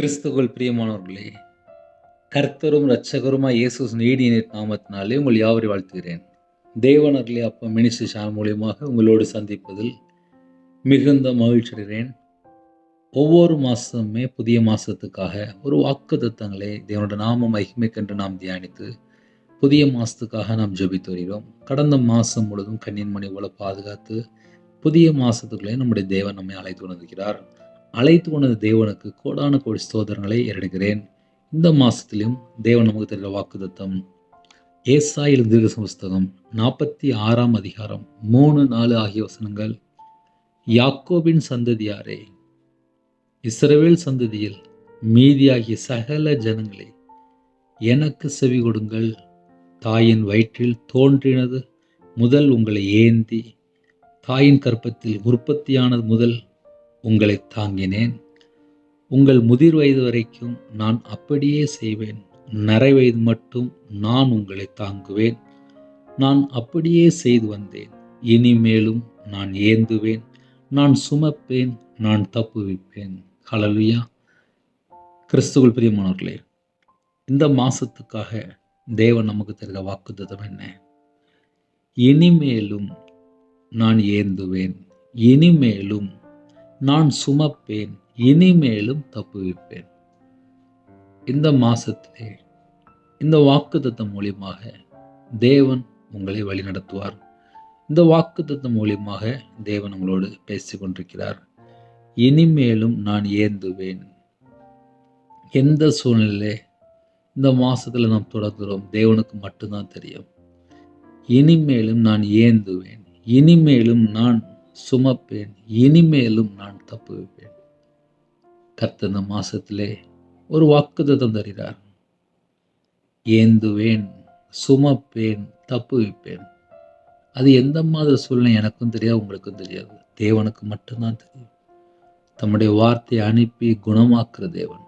கிறிஸ்துவுக்குள் பிரியமானவர்களே கர்த்தரும் இரட்சகருமாய் இயேசு நீடியின் நாமத்தினாலே உங்கள் யாவரை வாழ்த்துகிறேன். தேவனர்களே அப்பா மினிஸ்ட்ரி சேனல் மூலியமாக உங்களோடு சந்திப்பதில் மிகுந்த மகிழ்ச்சி அடைகிறேன். ஒவ்வொரு மாதமுமே புதிய மாதத்துக்காக ஒரு வாக்கு தத்தங்களை தேவனோட நாம மகிமைக்கென்று நாம் தியானித்து புதிய மாதத்துக்காக நாம் ஜபித்து வருகிறோம். கடந்த மாதம் முழுவதும் கண்ணின் மணி போல பாதுகாத்து புதிய மாதத்துக்குள்ளே நம்முடைய தேவன் நம்மை அழைத்து வந்திருக்கிறார். அழைத்து கொண்ட தேவனுக்கு கோடான கோடி சோதரங்களை ஏறெடுக்கிறேன். இந்த மாதத்திலும் தேவன் நமக்கு தெரிந்த வாக்குதத்தம் ஏசாயில் தீர்க்க புஸ்தகம் நாற்பத்தி ஆறாம் அதிகாரம் மூணு நாலு ஆகிய வசனங்கள். யாக்கோபின் சந்ததியாரே இஸ்ரவேல் சந்ததியில் மீதியாகிய சகல ஜனங்களே எனக்கு செவி கொடுங்கள். தாயின் வயிற்றில் தோன்றினது முதல் உங்களை ஏந்தி தாயின் கற்பத்தில் உற்பத்தியானது முதல் உங்களை தாங்கினேன். உங்கள் முதிர் வயது வரைக்கும் நான் அப்படியே செய்வேன். நரை வயது மட்டும் நான் உங்களை தாங்குவேன். நான் அப்படியே செய்து வந்தேன். இனிமேலும் நான் ஏந்துவேன். நான் சுமப்பேன். நான் தப்புவிப்பேன் ஹalleluya கிறிஸ்துவல் பிரியமானவர்களே இந்த மாதத்துக்காக தேவன் நமக்கு தெரிந்த வாக்குத்தம் என்ன? இனிமேலும் நான் ஏந்துவேன். இனிமேலும் நான் சுமப்பேன் இனிமேலும் தப்புவிப்பேன். இந்த மாசத்திலே இந்த வாக்குத்தத்தம் மூலியமாக தேவன் உங்களை வழிநடத்துவார். இந்த வாக்குத்தத்தம் மூலியமாக தேவன் உங்களோடு பேசிக் கொண்டிருக்கிறார். இனிமேலும் நான் ஏந்துவேன். எந்த சூழ்நிலையிலே இந்த மாதத்தில் நாம் தொடர்கிறோம் தேவனுக்கு மட்டும்தான் தெரியும். இனிமேலும் நான் ஏந்துவேன். இனிமேலும் நான் சுமப்பேன். இனிமேலும் நான் தப்பு கர்த்த இந்த மாசத்திலே ஒரு வாக்குத்தத்தம் தருகிறார். ஏந்துவேன் சுமப்பேன் தப்புவிப்பேன் அது எந்த மாதிரி சூழ்நிலை எனக்கும் தெரியாது உங்களுக்கும் தெரியாது. தேவனுக்கு மட்டும்தான் தெரியும். தம்முடைய வார்த்தையை அனுப்பி குணமாக்குற தேவன்.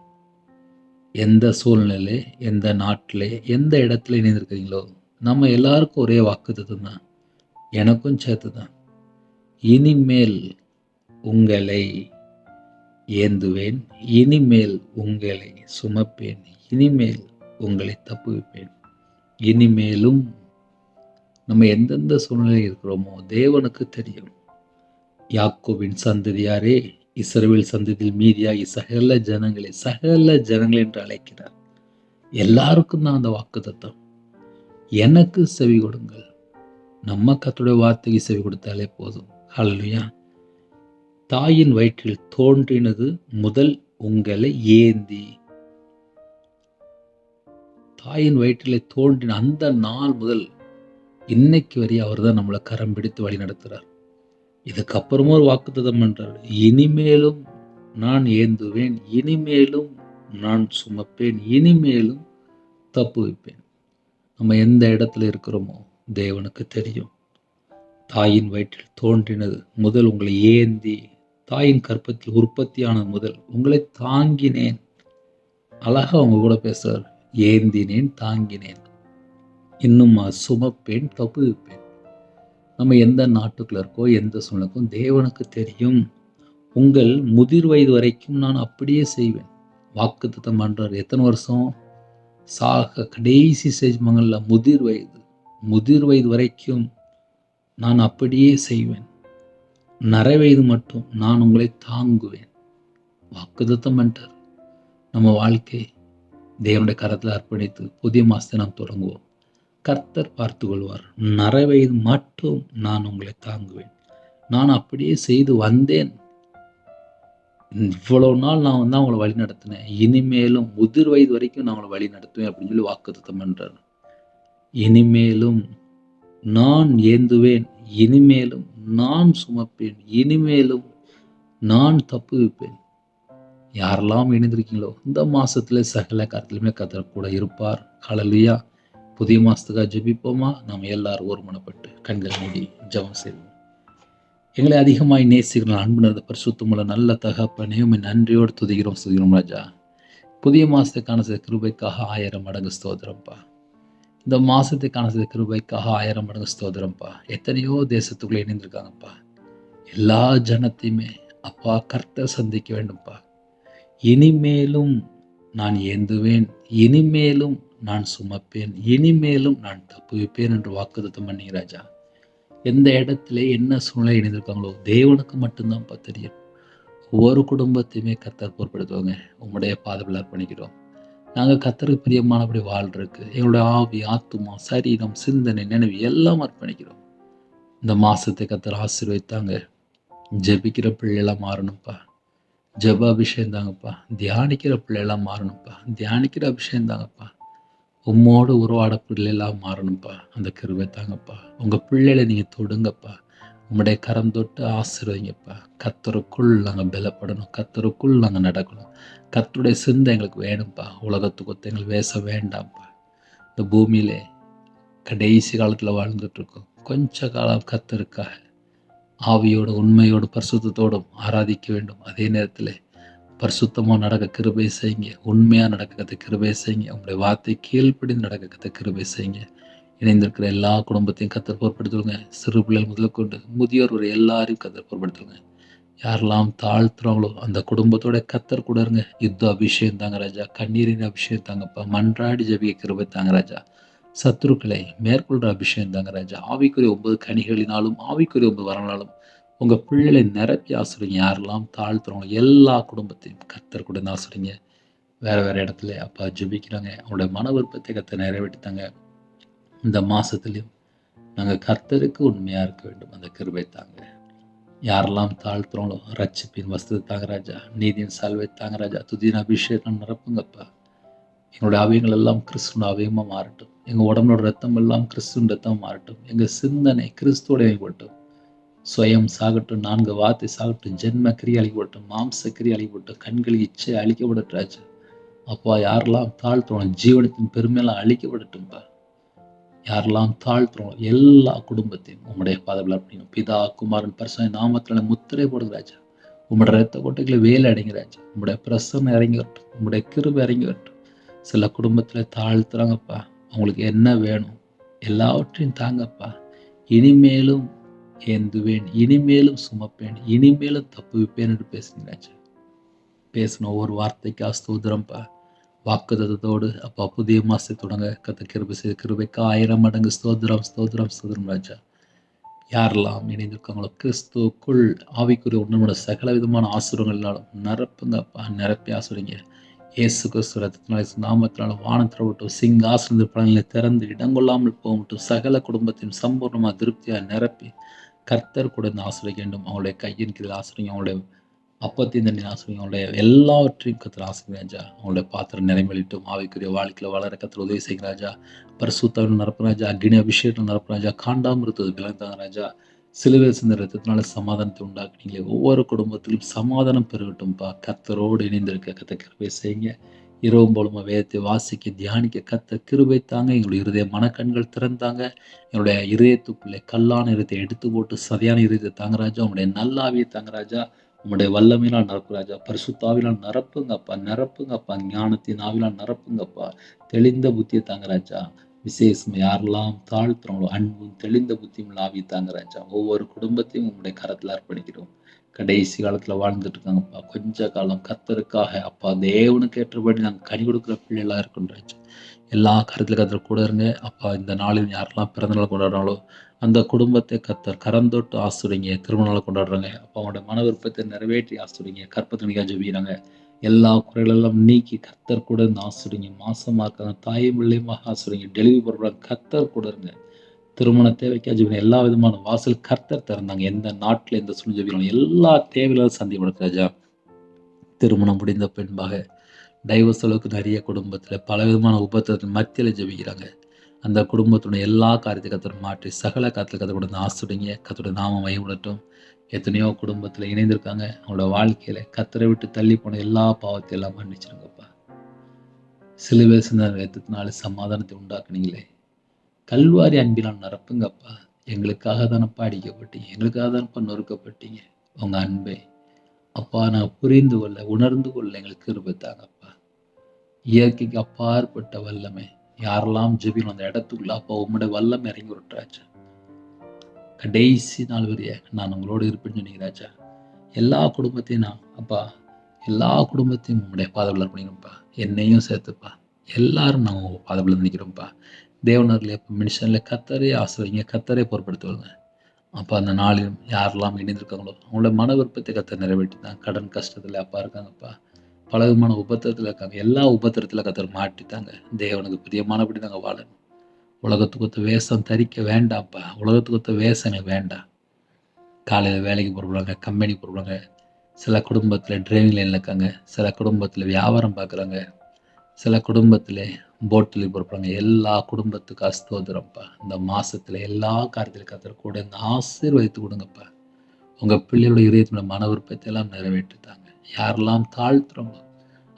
எந்த சூழ்நிலை எந்த நாட்டில் எந்த இடத்துல இணைந்திருக்கிறீங்களோ நம்ம எல்லாருக்கும் ஒரே வாக்குத்தத்தம் தான். எனக்கும் சேர்த்து தான் இனிமேல் உங்களை ஏந்துவேன் இனிமேல் உங்களை சுமப்பேன் இனிமேல் உங்களை தப்புவிப்பேன். இனிமேலும் நம்ம எந்தெந்த சூழ்நிலையில் இருக்கிறோமோ தேவனுக்கு தெரியும். யாக்கோவின் சந்ததியாரே இஸ்ரவேல் சந்ததியில் மீதியாகி சகல ஜனங்களை சகல ஜனங்கள் என்று அழைக்கிறார். எல்லாருக்கும் தான் அந்த வாக்கு தத்தம் எனக்கு செவி கொடுங்கள் நம்ம கத்துடைய வார்த்தைக்கு செவி கொடுத்தாலே போதும். அல்லையா தாயின் வயிற்றில் தோன்றினது முதல் உங்களை ஏந்தி. தாயின் வயிற்றில் தோன்றின அந்த நாள் முதல் இன்னைக்கு வரை அவர் தான் நம்மளை கரம் பிடித்து வழி நடத்துகிறார் இதுக்கப்புறமும் ஒரு வாக்குத்ததம் என்றார் இனிமேலும் நான் ஏந்துவேன் இனிமேலும் நான் சுமப்பேன் இனிமேலும் தப்பு வைப்பேன் நம்ம எந்த இடத்துல இருக்கிறோமோ தேவனுக்கு தெரியும். தாயின் வயிற்றில் தோன்றினது. முதல் உங்களை ஏந்தி தாயின் கற்பத்தில் உற்பத்தியானது முதல் உங்களை தாங்கினேன். அழகாக அவங்க கூட பேசுகிறார் ஏந்தினேன் தாங்கினேன். இன்னும் சுமப்பேன் தப்புவிப்பேன். நம்ம எந்த நாட்டுக்குள்ள இருக்கோ எந்த சூழ்நிலைக்கும் தேவனுக்கு தெரியும். உங்கள் முதிர் வயது வரைக்கும் நான் அப்படியே செய்வேன். வாக்குத்தத்தம் பண்ணுறார் எத்தனை வருஷம்? சாக கடைசி செஜ்மங்களில் முதிர் வயது. முதிர் வயது வரைக்கும் நான் அப்படியே செய்வேன். நரை வயது மட்டும் நான் உங்களை தாங்குவேன். வாக்குதத்தம் பண்ணிட்டார் நம்ம வாழ்க்கை தேவனுடைய கரத்தில் அர்ப்பணித்து புதிய மாதத்தை நாம் தொடங்குவோம். கர்த்தர் பார்த்து கொள்வார். நரை வயது மட்டும் நான் உங்களை தாங்குவேன். நான் அப்படியே செய்து வந்தேன். இவ்வளவு நாள் நான் வந்து அவங்கள வழி நடத்தினேன். இனிமேலும் முதிர் வயது வரைக்கும் நான் அவங்கள வழி நடத்துவேன் அப்படின்னு சொல்லி வாக்குத்தம் பண்ணுறாரு இனிமேலும் நான் ஏந்துவேன். இனிமேலும் நான் சுமப்பேன் இனிமேலும் நான் தப்பு வைப்பேன். யாரெல்லாம் இணைந்திருக்கீங்களோ இந்த மாசத்துல சகல காலத்திலுமே கத்தர் கூட இருப்பார். ஹalleluya புதிய மாசத்துக்காக ஜெபிப்போமா? நாம் எல்லாரும் ஒருமனப்பட்டு கண்கள் மூடி ஜபம் செய்வோம். எங்களை அதிகமாய் நேசிக்கிற அன்புணர்ந்த பரிசுத்தமுள்ள நல்ல தகப்பனையும் நன்றியோடு துதிக்கிறோம் சுதிக்கிறோம் ராஜா. புதிய மாசத்துக்கான சில கிருபைக்காக ஆயிரம் மடங்கு ஸ்தோத்திரம்ப்பா. இந்த மாதத்துக்கான கிருபைக்காக ஆயிரம் மடங்கு ஸ்தோத்திரம்ப்பா எத்தனையோ தேசத்துக்குள்ளே இணைந்திருக்காங்கப்பா. எல்லா ஜனத்தையுமே அப்பா கர்த்தர் சந்திக்க வேண்டும்ப்பா இனிமேலும் நான் ஏந்துவேன். இனிமேலும் நான் சுமப்பேன். இனிமேலும் நான் தப்புவிப்பேன் என்று வாக்குத்தம் பண்ணி ராஜா. எந்த இடத்துல என்ன சூழ்நிலை இணைந்திருக்காங்களோ தேவனுக்கு மட்டும்தான் பா தெரியும். ஒவ்வொரு குடும்பத்தையுமே கத்தர் பொறுப்படுத்துவாங்க உங்களுடைய பாதவிழா பண்ணிக்கிறோம். நாங்கள் கத்தருக்கு பிரியமானபடி வாழ்றதுக்கு எங்களுடைய ஆவி ஆத்துமா சரீரம் சிந்தனை நினைவு எல்லாம் அர்ப்பணிக்கிறோம். இந்த மாசத்தை கத்தர் ஆசீர்வதித்தாங்க. ஜெபிக்கிற பிள்ளையெல்லாம் மாறணும்ப்பா. ஜெப அபிஷேகம் தாங்கப்பா. தியானிக்கிற பிள்ளையெல்லாம் மாறணும்ப்பா. தியானிக்கிற அபிஷேகம் தாங்கப்பா. உம்மோடு உருவாட பிள்ளையெல்லாம் மாறணும்ப்பா. அந்த கருவை தாங்கப்பா. உங்கள் பிள்ளைகளை நீங்கள் தொடுங்கப்பா. உங்களுடைய கரம் தொட்டு ஆசிர்வதிங்கப்பா. கத்தருக்குள் நாங்கள் பலப்படணும். கத்தருக்குள் நாங்கள் நடக்கணும். கத்துடைய சிந்தை எங்களுக்கு வேணும்ப்பா உலகத்துக்கு ஒத்து எங்களுக்கு வேச வேண்டாம்ப்பா இந்த பூமியிலே கடைசி காலத்தில் வாழ்ந்துட்டுருக்கோம். கொஞ்ச காலம் கத்தருக்காக ஆவியோடு உண்மையோடு பரிசுத்தோடும் ஆராதிக்க வேண்டும். அதே நேரத்தில் பரிசுத்தமாக நடக்க கிருபை செய்யுங்க. உண்மையாக நடக்க கற்று கிருபை செய்யுங்க. உங்களுடைய வார்த்தை கீழ்ப்படி நடக்க கற்று கிருபை செய்யுங்க. இணைந்திருக்கிற எல்லா குடும்பத்தையும் கத்தர் பொருட்படுத்துங்க சிறு பிள்ளைகள் முதல் கொண்டு முதியோர் ஒரு எல்லாரையும் கத்தர் பொருட்படுத்துவங்க யாரெல்லாம் தாழ்த்துறாங்களோ அந்த குடும்பத்தோட கத்தர் கூட இருங்க. யுத்த அபிஷேகம் தாங்க ராஜா. கண்ணீரின் அபிஷேகம் தாங்கப்பா. மன்றாடி ஜபிய கிருபை தாங்க ராஜா. சத்துருக்களை மேற்கொள்கிற அபிஷேகம் தாங்க ராஜா. ஆவிக்குரிய ஒன்பது கனிகளினாலும் ஆவிக்குரிய ஒன்பது வரனாலும் உங்கள் பிள்ளைகளை நிரப்பி ஆசுறீங்க யாரெல்லாம் தாழ்த்துறவங்க எல்லா குடும்பத்தையும் கத்தர் கூட ஆசுறீங்க வேறு வேறு இடத்துல அப்பா ஜெபிக்கிறாங்க. அவங்களோட மன விருப்பத்தை கத்தை நிறைவேற்றித்தாங்க. இந்த மாதத்துலேயும் நாங்கள் கர்த்தருக்கு உண்மையாக இருக்க வேண்டும். அந்த கிருபை தாங்க. யாரெல்லாம் தாழ்த்துறோங்களோ ரட்சிப்பின் வஸ்து தாங்க ராஜா நீதியின் சால்வை தாங்க ராஜா துதியின் அபிஷேகம் நிரப்புங்கப்பா. எங்களுடைய அவயங்கள் எல்லாம் கிறிஸ்துவ அவயமாக மாறட்டும். எங்கள் உடம்போட ரத்தம் எல்லாம் கிறிஸ்துவின் ரத்தம் மாறட்டும். எங்கள் சிந்தனை கிறிஸ்துவோட போட்டும் சுயம் சாகட்டும் நான்கு வார்த்தை சாகட்டும் ஜென்ம கிரியை அழிக்கப்பட்டும் மாம்ச கிரியை அழிக்கப்பட்டும் கண்கள் இச்சை அழிக்கப்படட்டும் ராஜா. அப்பா யாரெல்லாம் தாழ்த்துறோம் ஜீவனத்தின் பெருமையெல்லாம் அழிக்கப்படட்டும்பா. யாரெல்லாம் தாழ்த்துறோம் எல்லா குடும்பத்தையும் உம்முடைய பாதவில் அப்படின்னு பிதா குமாரன் பரிசன் நாமத்தில் முத்திரை போடுங்க ராஜா. உம்முடைய ரத்த கோட்டைகளை வேலை அடைங்க ராஜா. உம்முடைய பிரசன்னம் இறங்கி வரட்டும் உம்முடைய கிருபை இறங்கி வரட்டும் சில குடும்பத்தில் தாழ்த்துறாங்கப்பா. அவங்களுக்கு என்ன வேணும்? எல்லாவற்றையும் தாங்கப்பா. இனிமேலும் ஏந்துவேன் இனிமேலும் சுமப்பேன் இனிமேலும் தப்புவிப்பேன் என்று பேசுங்க பேசின ஒவ்வொரு வார்த்தைக்கா ஸ்தோத்திரம்ப்பா வாக்குதத்தோடு அப்பா புதிய மாசத்தை தொடங்க கத்த கிருபை செய்த கிருபைக்கு ஆயிரம் மடங்கு ஸ்தோத்திரம் ஸ்தோத்திரம் ஸ்தோத்திரம் ராஜா. யாரெல்லாம் இணைந்திருக்காங்களோ கிறிஸ்துவுக்குள் ஆவிக்குரிய உன்னோட சகல விதமான ஆசுரங்களாலும் நிரப்புங்கப்பா நிரப்பி ஆசுரிங்க இயேசு கிறிஸ்து ரத்தத்தினால நாமத்தினால வானத்தில் விட்டும் சிங்காசனத்து பலனில் திறந்து இடங்கொள்ளாமல் போகட்டும் சகல குடும்பத்தையும் சம்பூர்ணமாக திருப்தியாக நிரப்பி கர்த்தர் கூட இருந்து ஆசிரியை வேண்டும். அவங்களுடைய கையின் கீழ் ஆசிரியர் அவங்களுடைய அப்பத்தின் தண்ணி ஆசிரியம் அவங்களுடைய எல்லாவற்றையும் கத்திர ஆசிரியராஜா அவங்களுடைய பாத்திரம் நிலைமலிட்டும் ஆவிக்குரிய வாழ்க்கையில் வளர கத்திர உதவி செய்கிற ராஜா. பரிசுத்தவன் நடப்புராஜா அக்னி அபிஷேகம் நடப்புராஜா காண்டாமிருத்தது பிளந்தாங்க ராஜா. சிலுவை சிந்த ரத்தத்தினால சமாதானத்தை உண்டாக்குனீங்களே ஒவ்வொரு குடும்பத்திலும் சமாதானம் பெருகட்டும்பா. கத்தரோடு இணைந்திருக்க கத்த கிருபை செய்யுங்க. இரவும் போலுமா வேதத்தை வாசிக்க தியானிக்க கத்த கிருபை தாங்க. எங்களுடைய இருதய மனக்கண்கள் திறந்தாங்க. எங்களுடைய இருதயத்துக்குள்ளே கல்லான இருதயத்தை எடுத்து போட்டு சரியான இருதயத்தை தாங்கராஜா உங்களுடைய நல்லாவியை தாங்கராஜா உங்களுடைய வல்லமையினால் நிரப்புராஜா பரிசுத்தாவினால் நிரப்புங்கப்பா நிரப்புங்கப்பா. ஞானத்தின் ஆவினால் நிரப்புங்கப்பா. தெளிந்த புத்தியை தாங்கராஜா விசேஷம் யாரெல்லாம் தாழ்த்துறவங்களோ அன்பும் தெளிந்த புத்தியும் உள்ள ஆவி தாங்கராஜா ஒவ்வொரு குடும்பத்தையும் உங்களுடைய கரத்தில் அர்ப்பணிக்கிறோம். கடைசி காலத்தில் வாழ்ந்துட்டு இருக்காங்கப்பா கொஞ்ச காலம் கத்தருக்காக அப்பா தேவனுக்கு ஏற்றபடி நாங்கள் கனி கொடுக்குற பிள்ளைகளாக இருக்கணும் எல்லா கருத்தில் கத்தர் கூட இருங்க. அப்பா இந்த நாளில் யாரெல்லாம் பிறந்தநாள் கொண்டாடுறாங்களோ அந்த குடும்பத்தை கத்தர் கரந்தொட்டு ஆசுறீங்க திருமணம் கொண்டாடுறாங்க. அப்பா அவங்களோட மன விருப்பத்தை நிறைவேற்றி ஆசுறீங்க கற்பத்தனிக்காக ஜெபிக்கிறாங்க. எல்லா குறைகளெல்லாம் நீக்கி கத்தர் கூட இருந்து ஆசுறீங்க மாசமாக இருக்காங்க தாயும் பிள்ளையுமாக ஆசுறீங்க டெலிவரி பண்ணுறாங்க கத்தர் கூட இருங்க. திருமண தேவைக்காக எல்லா விதமான வாசல் கர்த்தர் திறந்தாங்க. எந்த நாட்டில் எந்த சூழ்நிலை ஜெபிக்கிறாங்க எல்லா தேவைகளும் சந்திப்படுது ராஜா திருமணம் முடிந்த பின்பாக டைவர்ஸ் அளவுக்கு நிறைய குடும்பத்தில் பல விதமான உபத்திரத்தின் மத்தியில் ஜெபிக்கிறாங்க. அந்த குடும்பத்துடைய எல்லா காரியத்தை கத்தர் மாற்றி சகல காலத்தில் கத்தை கொடுத்து ஆசுடுங்க கத்தோட நாம மயமுடட்டும் எத்தனையோ குடும்பத்தில் இணைந்திருக்காங்க. அவங்களோட வாழ்க்கையில் கத்தரை விட்டு தள்ளி போன எல்லா பாவத்தையும் எல்லாம் மன்னிச்சிருங்கப்பா. சிலுவை சின்ன ரத்தத்தினால சமாதானத்தை உண்டாக்குனீங்களே. கல்வாரி அன்பினால் நிரப்புங்கப்பா. எங்களுக்காக தானப்பா அடிக்கப்பட்டீங்க. எங்களுக்காக தானப்பா நொறுக்கப்பட்டீங்க. உங்கள் அன்பை அப்பா நான் புரிந்து கொள்ள உணர்ந்து கொள்ள எங்களுக்கு இருப்பத்தாங்கப்பா இயற்கைக்கு அப்பாற்பட்ட வல்லமை. யாரெல்லாம் ஜெபிக்கணும் அந்த இடத்துக்குள்ள அப்பா உம்முடைய வல்லம் இறங்கி விட்டுறாச்சா கடைசி நாள் வரைய நான் உங்களோட இருப்பேன்னு நினைக்கிறாச்சா எல்லா குடும்பத்தையும் நான் அப்பா எல்லா குடும்பத்தையும் உங்களுடைய பாதவில் பண்ணிக்கிறோம்ப்பா என்னையும் சேர்த்துப்பா. எல்லாரும் நாங்கள் உங்கள் பாதவில் நினைக்கிறோம்ப்பா தேவனர்களை இப்போ மினிஷனில் கத்தரே ஆசிரியங்க கத்தரே பொருட்படுத்துவாங்க அப்போ அந்த நாளில் யாரெல்லாம் இணைந்திருக்காங்களோ அவங்களோட மன விருப்பத்தை கத்த நிறைவேற்றி தான் கடன் கஷ்டத்தில் அப்பா இருக்காங்கப்பா. பல விதமான உபத்திரத்தில் இருக்காங்க. எல்லா உபத்திரத்தில் கத்தர் மாட்டித்தாங்க. தேவனுக்கு பிரியமானபடி நாங்கள் வாழணும். உலகத்துக்கு ஒத்த வேஷம் தரிக்க வேண்டாம்ப்பா. உலகத்துக்கு ஒத்த வேஷங்கள் வேண்டாம். காலையில் வேலைக்கு போகிறாங்க கம்பெனி போகிறாங்க சில குடும்பத்தில் டிரைவிங் லைனில் இருக்காங்க. சில குடும்பத்தில் வியாபாரம் பார்க்குறாங்க. சில குடும்பத்தில் போட்டில் பொறுப்பாங்க. எல்லா குடும்பத்துக்கும் அஸ்தோதிரம்ப்பா இந்த மாசத்துல எல்லா காரியத்திலும் கத்தர் கூட இந்த ஆசீர்வதித்து கொடுங்கப்பா. உங்கள் பிள்ளையோட இதயத்தோட மன விருப்பத்தை எல்லாம் நிறைவேற்றித்தாங்க. யாரெல்லாம் தாழ்த்துறோமோ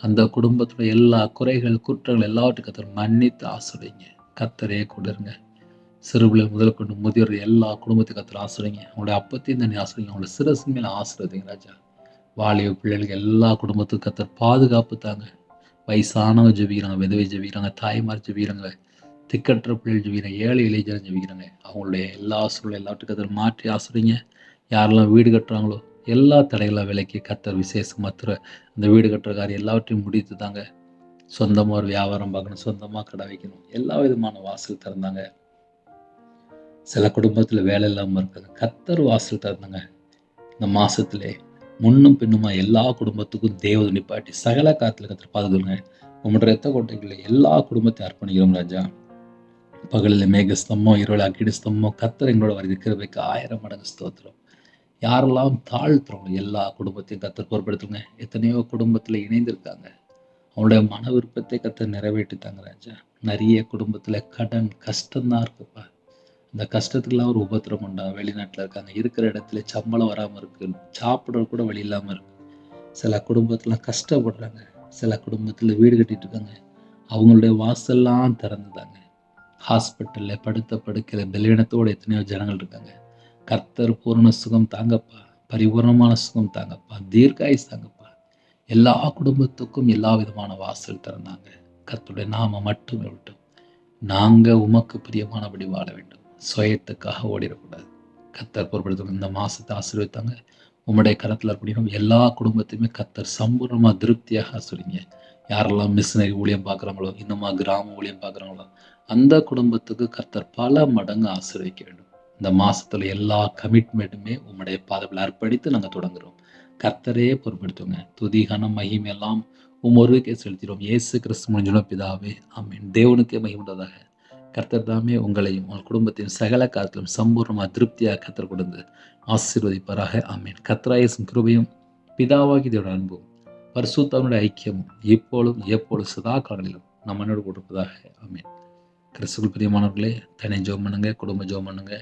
அந்த குடும்பத்தோட எல்லா குறைகள் குற்றங்கள் எல்லாவற்றையும் கத்தர் மன்னித்து ஆசிரியங்க கத்தரே கொடுங்க. சிறுபிள்ளை முதல் கொண்டு முதியோர் எல்லா குடும்பத்தையும் கத்தர் ஆசிரியங்க அவங்களுடைய அப்பத்தையும் தண்ணி ஆசிரியங்க அவங்களோட சிரசு மேலே ஆசிரியங்க ராஜா. வாலிப பிள்ளைகளுக்கு எல்லா குடும்பத்துக்கும் கத்தர் பாதுகாப்பு தாங்க. வயசானவங்க ஜெபிக்கிறாங்க விதவை ஜெபிக்கிறாங்க தாய்மார் ஜெபிக்கிறாங்க திக்கற்ற பிள்ளைகள் ஜெபிக்கிறாங்க ஏழை இளைஞர் ஜெபிக்கிறாங்க அவங்களுடைய எல்லா சூழலும் எல்லாத்துக்கும் கத்தர் மாற்றி ஆசிரியங்க யாரெல்லாம் வீடு கட்டுறாங்களோ எல்லா தடைகளாக விலைக்கு கத்தர் விசேஷம் மாத்திர அந்த வீடு கட்டுற காரியம் எல்லாவற்றையும் முடித்து தாங்க. சொந்தமாக ஒரு வியாபாரம் பார்க்கணும் சொந்தமாக கடை வைக்கணும் எல்லா விதமான வாசல் திறந்தாங்க. சில குடும்பத்தில் வேலை இல்லாமல் இருக்காங்க. கத்தர் வாசல் திறந்தாங்க. இந்த மாதத்துலேயே முன்னும் பின்னுமா எல்லா குடும்பத்துக்கும் தேவதை நிப்பாட்டி சகல காத்துல கத்திர பாதுகாங்க. உங்களோட ரத்த கோட்டைகளில் எல்லா குடும்பத்தையும் அர்ப்பணிக்கிறோம் ராஜா. பகலில் மேக ஸ்தம்பம் இரவில் அக்கிடி கத்தர் எங்களோட வருது கிருபைக்கு ஆயிரம் மடங்கு ஸ்தோத்திரம். யாரெல்லாம் தாழ்த்துறோம் எல்லா குடும்பத்தையும் கத்தர் பொறுப்படுத்துங்க எத்தனையோ குடும்பத்தில் இணைந்திருக்காங்க. அவங்களுடைய மன விருப்பத்தை கத்தர் நிறைவேற்றித்தாங்க ராஜா. நிறைய குடும்பத்தில் கடன் கஷ்டம்தான் இருக்குப்பா. இந்த கஷ்டத்துக்குலாம் ஒரு உபத்திரம் உண்டா? வெளிநாட்டில் இருக்காங்க இருக்கிற இடத்துல சம்பளம் வராமல் இருக்கு. சாப்பிட கூட வழி இல்லாமல் இருக்கு. சில குடும்பத்தில் கஷ்டப்படுறாங்க சில குடும்பத்தில் வீடு கட்டிட்டு இருக்காங்க. அவங்களுடைய வாசல்லாம் திறந்துதாங்க ஹாஸ்பிட்டலில் படுத்த படுக்கையில் பலவீனத்தோடு எத்தனையோ ஜனங்கள் இருக்காங்க. கர்த்தர் பூரண சுகம் தாங்கப்பா. பரிபூர்ணமான சுகம் தாங்கப்பா. தீர்க்காயுஸ் தாங்கப்பா. எல்லா குடும்பத்துக்கும் எல்லா விதமான வாசல் திறந்தாங்க. கர்த்தருடைய நாம மட்டுமே விட்டோம் நாங்கள் உமக்கு பிரியமானபடி வாழ வேண்டும். சுயத்துக்காக ஓடிடக்கூடாது. கத்தர் பொருட்படுத்த இந்த மாதத்தை ஆசீர்வித்தாங்க உங்களுடைய கரத்தில் இருக்கணும் எல்லா குடும்பத்தையுமே கத்தர் சம்பூர்ணமாக திருப்தியாக ஆசிரியங்க யாரெல்லாம் மிஷினரி ஊழியம் பார்க்குறாங்களோ இன்னுமா கிராம ஊழியம் பார்க்குறாங்களோ அந்த குடும்பத்துக்கு கர்த்தர் பல மடங்கு ஆசீர்வதிக்க வேண்டும். இந்த மாதத்தில் எல்லா கமிட்மெண்ட்டுமே உம்முடைய பாதத்தில் அர்ப்பணித்து நாங்கள் தொடங்குகிறோம் கர்த்தரே பொறுப்படுத்துங்க. துதி கன மகிமையெல்லாம் உம் ஒருவருக்கே செலுத்திடுவோம் இயேசு கிறிஸ்து முடிஞ்சுள்ள பிதாவே ஆமீன். தேவனுக்கே மகிமுண்டதாக கர்த்தர் தாமே உங்களையும் உங்கள் குடும்பத்தையும் சகல காலத்திலும் சம்பூர்ணமாக திருப்தியாக கத்தர் கொடுத்து ஆசீர்வதிப்பாராக. ஆமீன். கத்ராயசும் கிருபையும் பிதாவாகி இதோட அன்பும் பரிசுத்தவனுடைய ஐக்கியமும் இப்பொழுதும் எப்பொழுதும் சதா காலங்களிலும் நம்மனோடு கொடுப்பதாக ஆமீன். கிறிஸ்துக்குள் பிரியமானவர்களே தனி ஜோம் பண்ணுங்க குடும்ப ஜோம் பண்ணுங்க.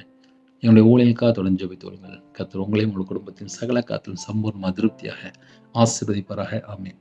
எங்களுடைய ஊழியலுக்காக தொடர்ந்து ஜெபித்து வருங்கள். உங்களையும் உங்கள் குடும்பத்தின் சகல காத்திலும் சம்பூர்ண திருப்தியாக ஆசீர்வதிப்பாராக. ஆமீன்.